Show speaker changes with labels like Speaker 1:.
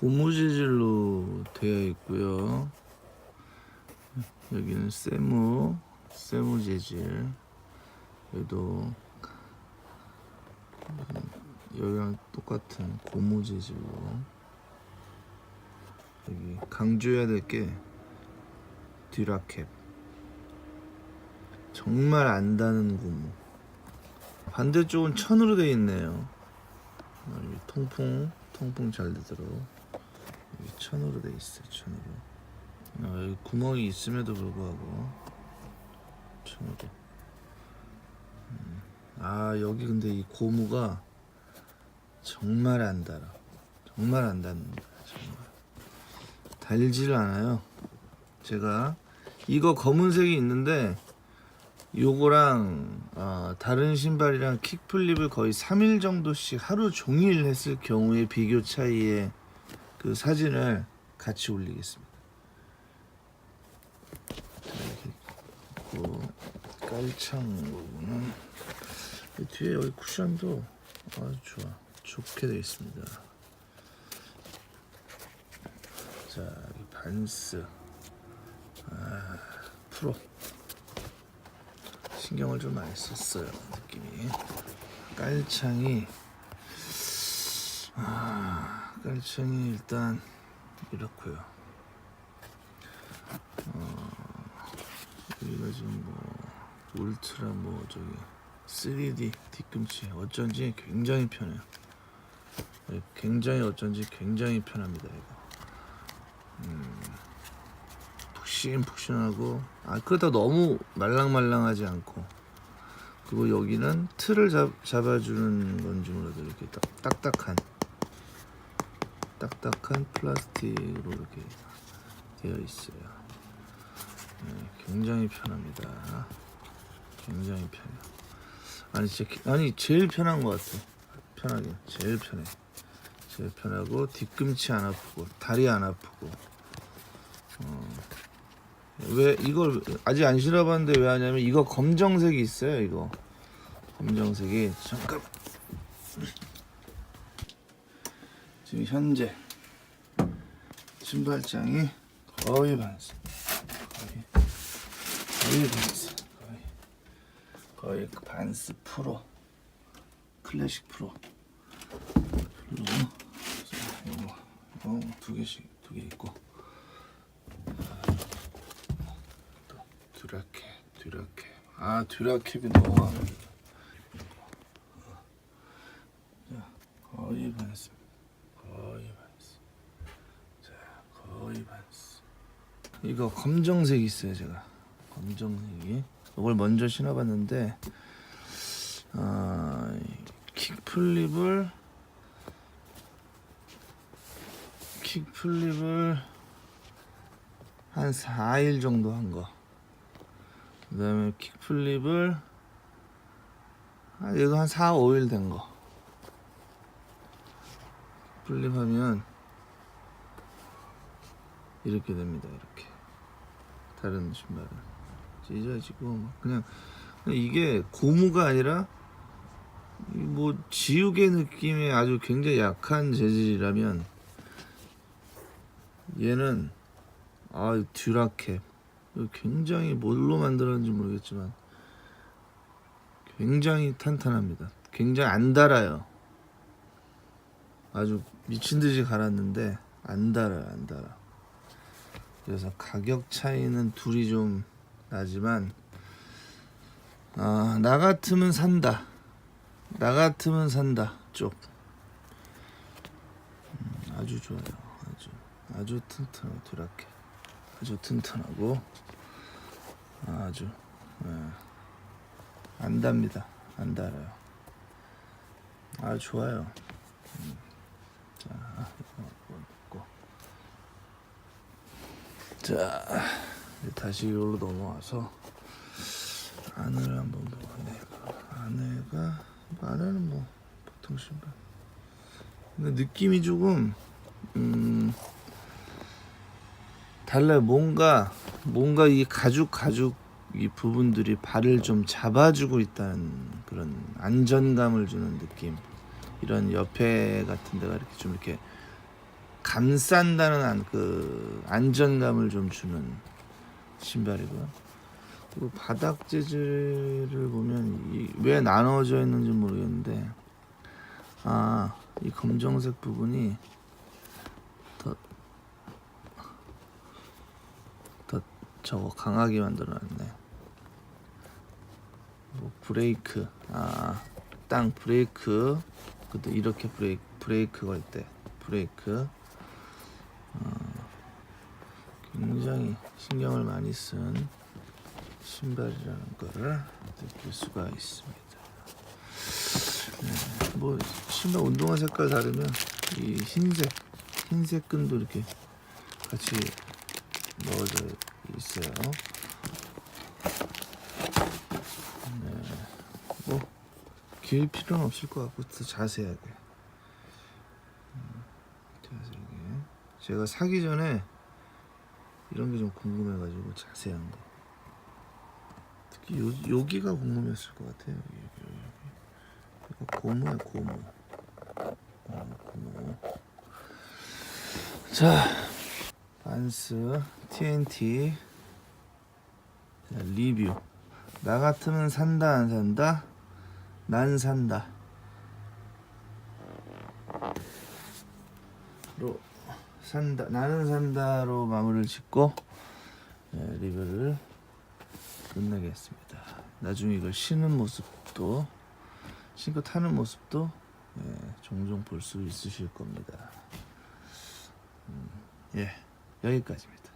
Speaker 1: 고무 재질로 되어 있고요. 여기는 세무, 세무 재질. 여기도 여기랑 똑같은 고무 재질로. 여기 강조해야 될 게 듀라캡. 정말 안 닿는 고무. 반대쪽은 천으로 되어 있네요. 여기 통풍, 통풍 잘 되도록. 여기 천으로 돼 있어요. 천으로. 아, 여기 구멍이 있음에도 불구하고 천으로. 음. 아 여기 근데 이 고무가 정말 안 달아. 정말 안 닿는다. 달지를 않아요. 제가 이거 검은색이 있는데 요거랑 아, 다른 신발이랑 킥플립을 거의 3일 정도씩 하루 종일 했을 경우에 비교 차이에 그 사진을 같이 올리겠습니다. 있고 깔창 부분은 이 뒤에 여기 쿠션도 아주 좋아 좋게 되어 있습니다. 자 여기 반스 아 프로 신경을 좀 많이 썼어요 느낌이 깔창이 아, 깔창이 일단 이렇고요. 어, 여기가 지금 뭐 울트라 뭐 저기 3D 뒤꿈치 어쩐지 굉장히 편해요. 네, 굉장히 어쩐지 굉장히 편합니다 이거. 음, 푹신푹신하고 아 그렇다 너무 말랑말랑하지 않고 그리고 여기는 틀을 잡, 잡아주는 건지 몰라도 이렇게 딱, 딱딱한 딱딱한 플라스틱으로 이렇게 되어 있어요. 네, 굉장히 편합니다. 굉장히 편해요. 아니 진짜 기- 아니 제일 편한 것 같아. 편하게 제일 편해. 제일 편하고. 뒤꿈치 안 아프고 다리 안 아프고. 어, 왜 이걸 아직 안 신어봤는데 왜 하냐면 이거 검정색이 있어요. 이거. 검정색이. 잠깐. 지금 현재 신발장이 거의 반스 거의 거의 반스 거의 거의 그 반스 프로. 클래식 프로. 프 이거 이거 두 개씩 두 개 있고. 또 듀라캡 듀라캡 아 듀라캡이 너무 거의 반스 거의 반스 자 거의 반스 이거 검정색 있어요 제가. 검정색이. 이걸 먼저 신어봤는데 아, 이 킥플립을 킥플립을 한 4일 정도 한 거. 그 다음에 킥플립을 한, 얘도 한 4, 5일 된 거. 플립 하면 이렇게 됩니다. 이렇게. 다른 신발은. 찢어지고, 막 그냥, 그냥 이게 고무가 아니라 이뭐 지우개 느낌의 아주 굉장히 약한 재질이라면 얘는 아 듀라캡 굉장히 뭘로 만들었는지 모르겠지만 굉장히 탄탄합니다. 굉장히 안 달아요. 아주 미친 듯이 갈았는데 안 달아요, 안 달아. 그래서 가격 차이는 둘이 좀 나지만 아, 나 같으면 산다. 나 같으면 산다. 쪽. 음, 아주 좋아요. 아주 튼튼하고 드랍게. 아주 튼튼하고 아주 예. 안 답니다. 안 달아요. 아 좋아요. 음. 자 이거 다시 이걸로 넘어와서 안을 한번 보네. 안에가 안에는 뭐 보통 신발. 근데 느낌이 조금 음 달라요. 뭔가 뭔가 이 가죽 가죽 이 부분들이 발을 좀 잡아주고 있다는 그런 안전감을 주는 느낌. 이런 옆에 같은 데가 이렇게 좀 이렇게 감싼다는 안, 그 안전감을 좀 주는 신발이고요. 그리고 바닥 재질을 보면 이, 왜 나눠져 있는지 모르겠는데 아 이 검정색 부분이 더 더 저거 강하게 만들어놨네. 뭐 브레이크 아 땅 브레이크 그때 이렇게 브레이크 브레이크 걸 때 브레이크 어, 굉장히 신경을 많이 쓴 신발이라는 거를 느낄 수가 있습니다. 네, 뭐 신발 운동화 색깔 다르면 이 흰색 흰색 끈도 이렇게 같이 넣어져 있어요. 네, 뭐 길 필요는 없을 것 같고 더 자세하게. 음, 자세하게. 제가 사기 전에 이런 게 좀 궁금해가지고 자세한 거. 특히 요, 여기가 궁금했을 것 같아요 여기 여기 여기. 이거 고무야 고무. 어, 고무. 자 반스 TNT 자, 리뷰. 나 같으면 산다 안 산다? 난 산다. 로 산다 나는 산다로 마무리를 짓고 예, 리뷰를 끝내겠습니다. 나중에 이걸 신는 모습도 신고 타는 모습도 예, 종종 볼 수 있으실 겁니다. 음, 예 여기까지입니다.